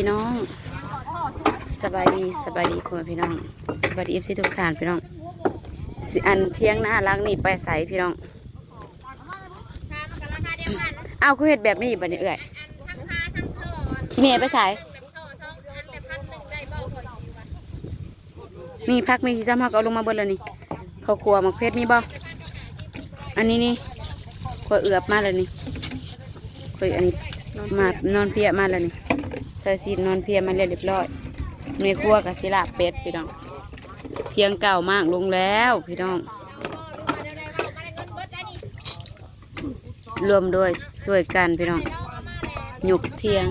พี่น้องสบายดีสบายดีพ่อพี่น้องสบายดีเอฟซีทุกท่านพี่น้องสิอันเที่ยงหน้าล้างนี่ไปใส่พี่น้องเอาคือเห็ดแบบนี้บันเอื่อยที่เมียไปใส่มีพักมีที่ซ้ำหักเอาลงมาเบิดแล้วนี่เขาวครัวหมักเพชรมีบ่อันนี้นี่ข้าวเอือบมาแล้วนี่ข้าวอันนี้มานอนเพียมาแล้วนี่ ใส่ซีนนอนเพียมาเรียบร้อยในครัวกับศิลาเป็ดพี่น้อง เพียงเก่ามากลงแล้วพี่น้อง รวมด้วยช่วยกันพี่น้องหยุกเทียง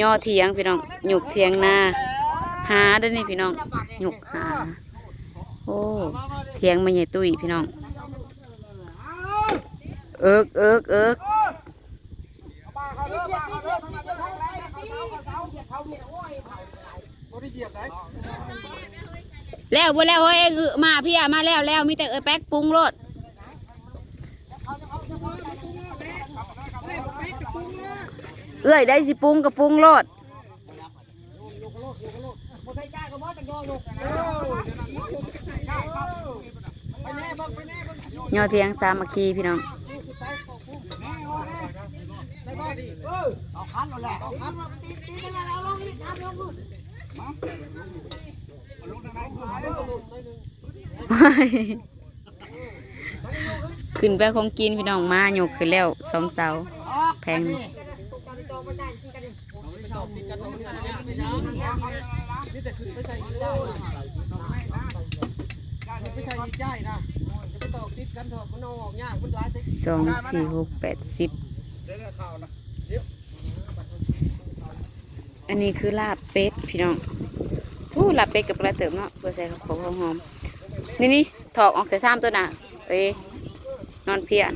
ย่อเทียงพี่น้องหยุกเทียงนาหาเด้อนี่พี่น้องหยุกหาโอ้เทียงมันใหญ่ตุ้ยพี่น้อง เอิกเอิกเอิกแล้วบ่แล้วเฮ้ยเออมาพี่อะมาแล้วแล้วมีแต่เออแป๊กปรุงรสเอ้ยได้สิปรุงกับปรุงรสยอเทียงสามัคคีพี่น้อง ขึ้นไปของกินพี่น้องมาหยกขึ้นแล้วสองเสาแพงไม่ใช่ยิบย่ายนะจะไปตอกติดกันเถอะมันเอาออกยากมันหลาแต่สองสี่หกแปดสิบ เดี๋ยวข่าวนะ อันนี้คือลาบเป็ดพี่น้องผู้ลาบเป็ดกับกระเติมเนาะเพื่อใส่ของหอมนี่นี่ถอกออกใส่ซ้ำตัวน่ะเอ้ยนอนเพียน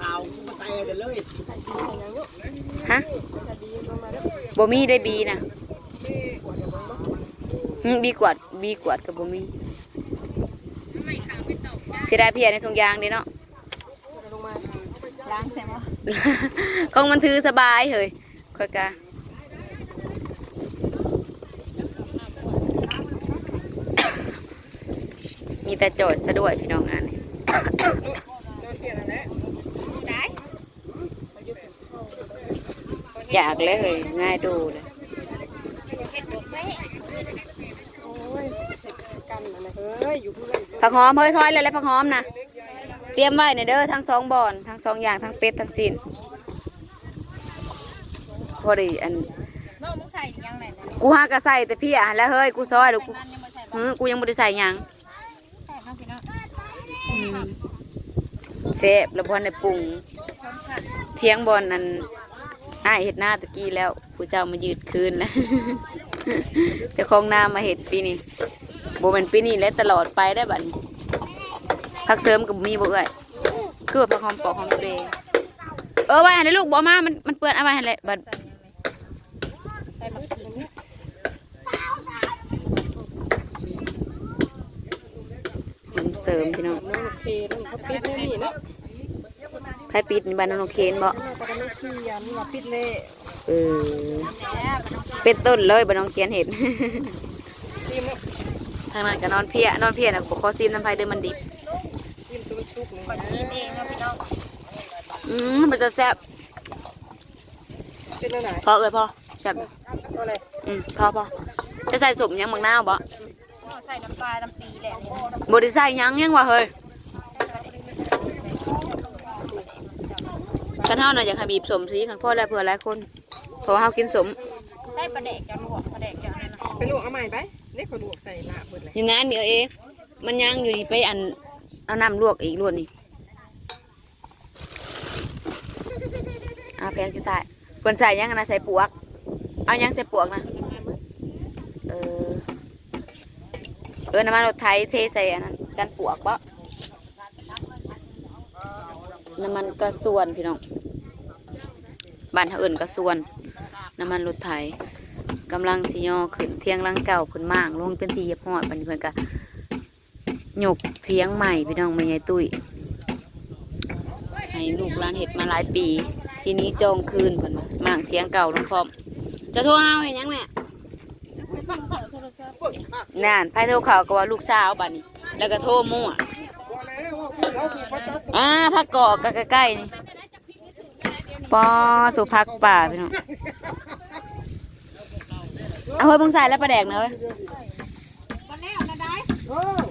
ข่าวมาเตะกันเลยฮะบ่มีได้บีนะบีกวดบีกวดกับบ่มีเสียดายเพียในทงยางเด้เนาะล้างเสร็จมั้ ของมันถือสบายเฮ้ยค่อยกะมีแต่โจทย์ซะด้วยพี่น้องอันนี้อยากเลยเฮ้ยง่ายดูเลยกันนะเฮ้ยอยู่เพื่อนผักหอมเฮ้ยซอยเลยเลยผักหอมนะเตรียมไว้ในเด้อทั้งสองบอนทั้งสองอย่างทั้งเป็ดทั้งสิ้นพอดีอันเมื่อมึงใส่ยังไงนะกูหากระใส่แต่พี่อะแล้วเฮ้ยกูซอยแล้วกูนั่นยังไม่ใส่หือกูยังไม่ได้ใส่หยังใส่น้องพี่น้องอืมเซฟแล้วบอลในปรุงเพียงบอลนั้นอ้ายเห็ดหน้าตะกี้แล้วผู้เจ้ามายืดคืนแล้วเจะคองหน้ามาเห็ดปีนี้โบเป็นปีนี้และตลอดไปได้บัดนี้ พักเสริมกับมีบ่เอ้ยคือว่าพักหอมปอกหอมเปรย์เออไว้ให้ลูกบอกมา มันมันเปื้อนเอาไว้ห้แหละบัดใส่มะเขือหอมเสริมพี่น้องน้องเคนั่นเขาปิดไม่มีเนาะไผปิดนี่บ้านน้องเคนบ่เออเป็นต้นเลยบ้านน้องเคนเห็นทางนั้นก็นอนเพียนอนเพียนะขอซีมน้ำไผ่เดิมมันดิบ ซิมตัวไม่ชุกเลยซีมเองนะพี่น้องอืมมันจะแซ่บเป็นอะไรพอเอ้ยพอแซ่บอยู่ตัวอะไรอืมพอพอจะใส่สมยังมังนาวบ่ใส่น้ำปลาน้ำปีแหละบไดิใส่หยังยังวะเฮ้ยกันเท่าน่ะอยากให้บีบสมสีข้างพ่อและเผื่อหลายคนเพราะว่าเฮากินสมใส่ปลาแดกจะลวกปลาแดกจะอะไรนะไปลวกเอาใหม่ไปเด็กก็ลวกใส่ลาบเบิดเลยอย่างงั้นเดี๋ยวเองมันยังอยู่นี่ไปอัน เอาน้ำลวกอีกลวกนี่เอาแพงจุดท้ายคนใส่ยังนะใส่ปวก เอายังใส่ปวกนะ เออ เออน้ำมันรถไถเทใส่อันนั้นกันปวกปะน้ำมันกระส่วนพี่น้องบ้านเขาอื่นกระส่วน น้ำมันรถไถกำลังสิยอขึ้นเที่ยงหลังเก่าเพิ่นมางลงเป็นทีเรียบร้อยบัดนี้เพิ่นก็ หยกเทียงใหม่พี่น้องไม่ใหญ่ตุ้ยให้ลูกร้านเห็ดมาหลายปี ทีนี้จองคืนเพิ่นว่าหมางเทียงเก่าน้องพร้อม จะโทรเอาเห็นยังแม่นั่นไพ่โทรเขาก็ว่าลูกสาวบัดนี้ แล้วก็โทรมั่วอ่าพัดจับอ่าพักกอกก็ใกล้ๆนี่ปอตัวพักป่าพี่น้องเอาเฮ้ยมึงใส่แล้วประแดกนะเว้ยวันแล้วนะ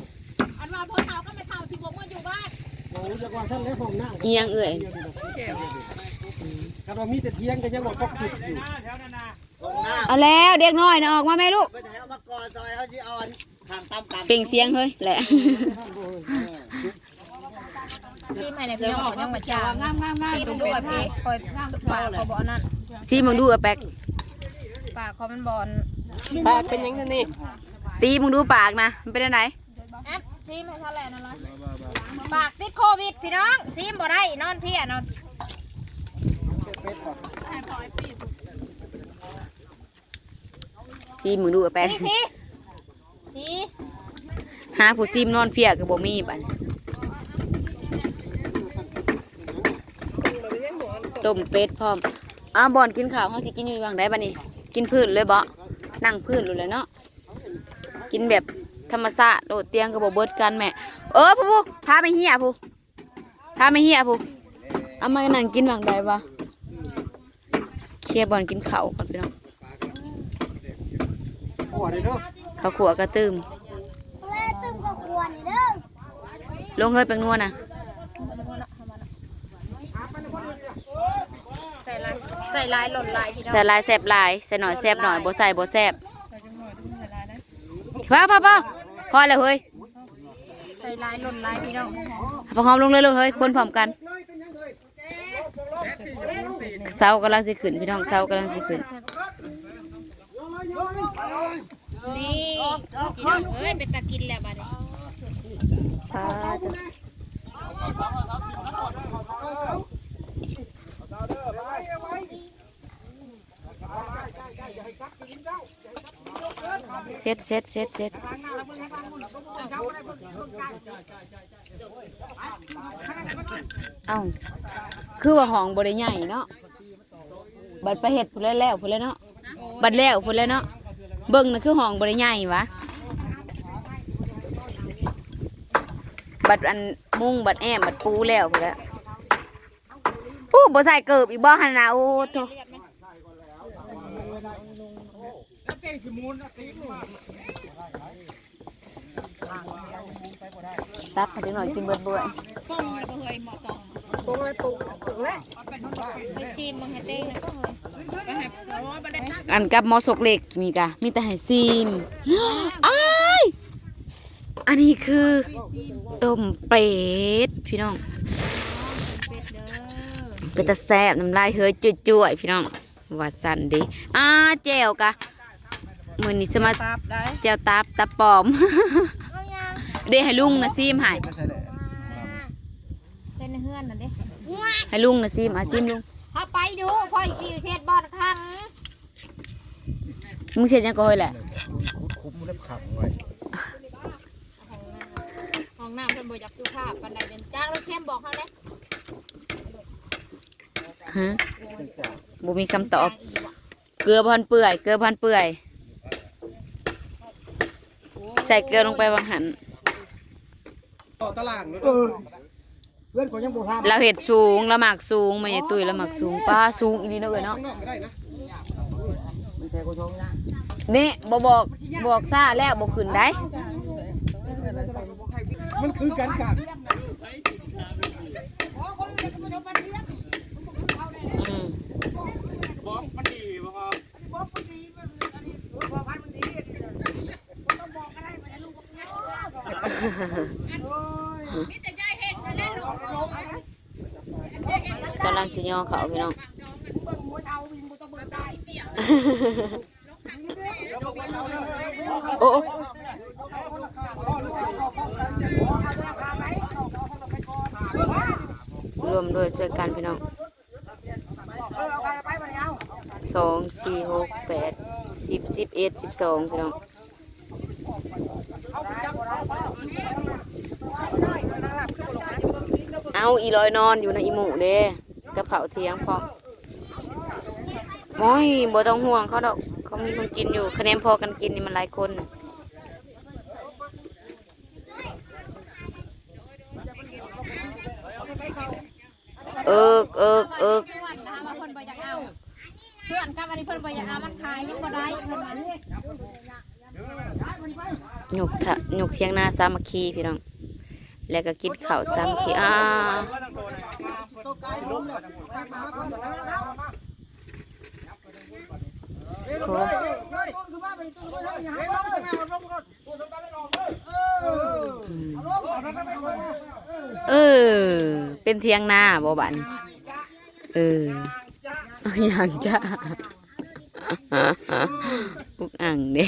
โอ้จักว่าท่านแล้วของหน้าอีหยังเอ่ยกันว่ามีแต่เทียงก็ยังบอกปกติอยู่เอาแล้วเด็กน้อยนะออกมาแม่ลูกไปเอามาก่อนซอยเขาสิเอาอันทางตามกันเปล่งเสียงเฮ้ยแหละซีใหม่ในพี่น้องยังมาจ้างซีมันด้วยพี่คอยปากเขาบอกนั่นซีมึงดูอะแป๊กปากเขามันบอลปากเป็นยังไงนี่ตีมึงดูปากนะมันเป็นอะไร แอปซีไม่เท่าไหร่นั่นเลยปากติดโควิดพี่น้องซีมบ่ได้นอนเพี้ยนอนซีมึงดูอะแป๊กซีซีซีหาผู้ซีมนอนเพียกับบ่มีบัดต้มเป็ดพร้อมอ้าวบอนกินข้าวเฮาสิกินอยู่วังได้บัดนี้ กินพื้นเลยบ่นั่งพื้นเลยแหละเนาะกินแบบ ธรรมชาติโดดเตียงก็บ่เบิดกันแม่ เออผู้ผู้พาไปเฮียผู้พาไปเฮียผู้เอามานั่งกินวังได้บ่เคลียร์บอนกินข้าวก่อนพี่น้องโอ้ได้เด้อข้าวขัวกระตืมลงเฮ้ยแปงนัวน่ะใส่ลายใส่ลายหล่นลายพี่น้องใส่หลายแซบหลายใส่หน่อยแซบหน่อยบ่ใส่บ่แซบพอพอ พอพอแล้วเฮ้ยใส่ลายหล่นลายพี่น้องพอหอมลงเลยลงเฮ้ยคนพร้อมกันเสากำลังสิขึ้นพี่น้องเสากำลังสิขึ้นนี่พี่น้องเอ้ยเป็นตะกินแล้วบัดนี้สาธุ เช็ดเช็ดเช็ดเช็ดเอ้าคือว่าห้องบริใหญ่เนาะบัดไปเห็ดพุ่นแล้วแล้วพุ่นแล้วเนาะบัดแล้วพุ่นแล้วเนาะเบิ่งน่ะคือห้องบริใหญ่วะบัดอันมุ้งบัดแอมบัดปูแล้วพุ่นแล้วปูบ่ใส่เกิบอีกบ่หันนะโอ้โถ ตับให้จังหน่อยกินเบิดเบื่อปรุงเลยปรุงปรุงแล้วไปซีมมึงให้เต้งนะก็เฮ้ยอันกับหมอสกเหล็กมีกะมีแต่ให้ซีมอ้ายอันนี้คือต้มเป็ดพี่น้องเป็นตะแซ่บน้ำลายเฮ้ยจุ่ยๆพี่น้องว่าสั่นดีอ่าแจ่วกะ มือนี้จะมาตับได้แจ่วตับตับปลอมเอายังเดี๋ยวให้ลุงนะซีมให้เต้นในเฮือนน่ะเด้ให้ลุงนะซีมอะซีมลุงถ้าไปดูพ่อยสิเช็ดบอลครั้งมึงเสียยังก็เฮ้ยแหละคุ้มเล็บขับไว้ห้องน้ำเพิ่นบ่อยากสุภาพปานใดเด่นจ้างแล้วเข้มบอกเขาเด้ฮะบ่มีคำตอบ เกลือพันเปื่อย เกลือพันเปื่อย ใส่เกลือลงไปบางหันต่อตลาดเออเพื่อนเขายังบ่ทำเราเห็ดสูงเราหมักสูงมาใหญ่ตุ้ยเราหมักสูงป้าสูงอีนี่เนาะเอ้ยเนาะข้างนอกก็ได้นะมันแค่คนท้องนะนี่บ่บอกบอกซ่าแล้วบ่ขึ้นได้ มันคือกันกัก อืม กำลังสิยอเขาพี่น้องโอ้โอ้รวมด้วยช่วยกันพี่น้องสองสี่หกแปดสิบสิบเอ็ดสิบสองพี่น้อง เอาอีลอยนอนอยู่ในอีหมูเด้กระเผาเทียงพร้อมมอยบ่ต้องห่วงเขาดอกเขามีคนกินอยู่คะแนนพอกันกินนี่มันหลายคนเอิกเอิกเอิกส่วนนะคะว่าเพิ่อยากาส่วนกับอันนี้เพิ่นบ่อยากเอามันขายยังบ่ได้เพิ่นว่าหยกทะหยกเทียงนาสามัคคีพี่น้อง แล้วก็กินข้าวสามัคคีอ่าโหเออ เป็นเทียงนาบ่บันเอออาอย่างจ้าอุกอ่างเด้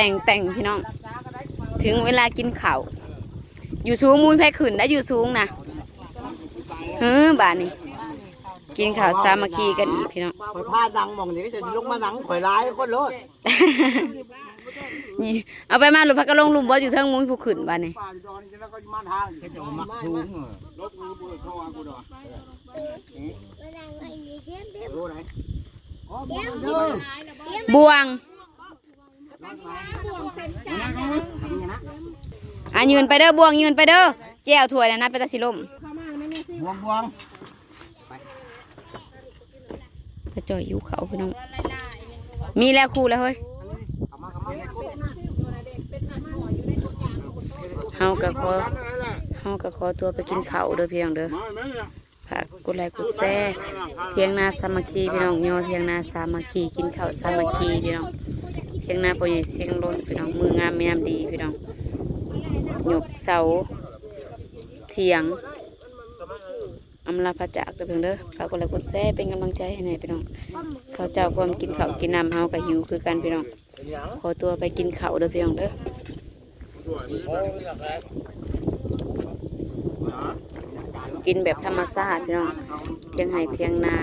แต่งแต่งพี่น้อง ถึงเวลากินข้าวอยู่สูงมุ้ยแพ้ขืนได้อยู่สูงนะเฮ้อบานนี้กินข้าวสามัคคีกันอีกพี่น้องข่อยพาดังหมองนี้จะลงมาหนังข่อยร้ายคนโลดนี่เอาไปมาหลุดพักกระลงหลุมบอสอยู่เทิงมุ้ยผู้ขืนบานนี้ป่าดอนแล้วก็มาทางแค่จะมักสูงลบมือปืนเข้ากูดอกรู้ไหนบวง อะยืนไปเด้อบวงยืนไปเด้อแจ้วถ้วยนะนะไปตาสิลมบวงบวงพระจ่อยอยู่เขาพี่น้องมีแล้วครูแล้วเฮ้ยเอามาเอามาในกุ้งเฮาก็ขอเฮาก็ขอตัวไปกินข้าวเด้อพี่น้องเด้อฝากกดไลค์กดแชร์เทียงนาสามัคคีพี่น้องย่อเทียงนาสามัคคีกินข้าวสามัคคีพี่น้องเทียงนาปอยเสียงล้นพี่น้องมืองามแม่มดีพี่น้องหยกเสาเทียงอำลาพระจากเด้อเพิ่นเด้อฝากกดไลค์กดแชร์เป็นกำลังใจให้หน่อยพี่น้องเขาเจ้าความกินข้าวกินน้ำเฮาก็หิวคือกันพี่น้องขอตัวไปกินข้าวเด้อพี่น้องเด้อกินแบบธรรมชาติพี่น้องเพียงไห้เพียงนา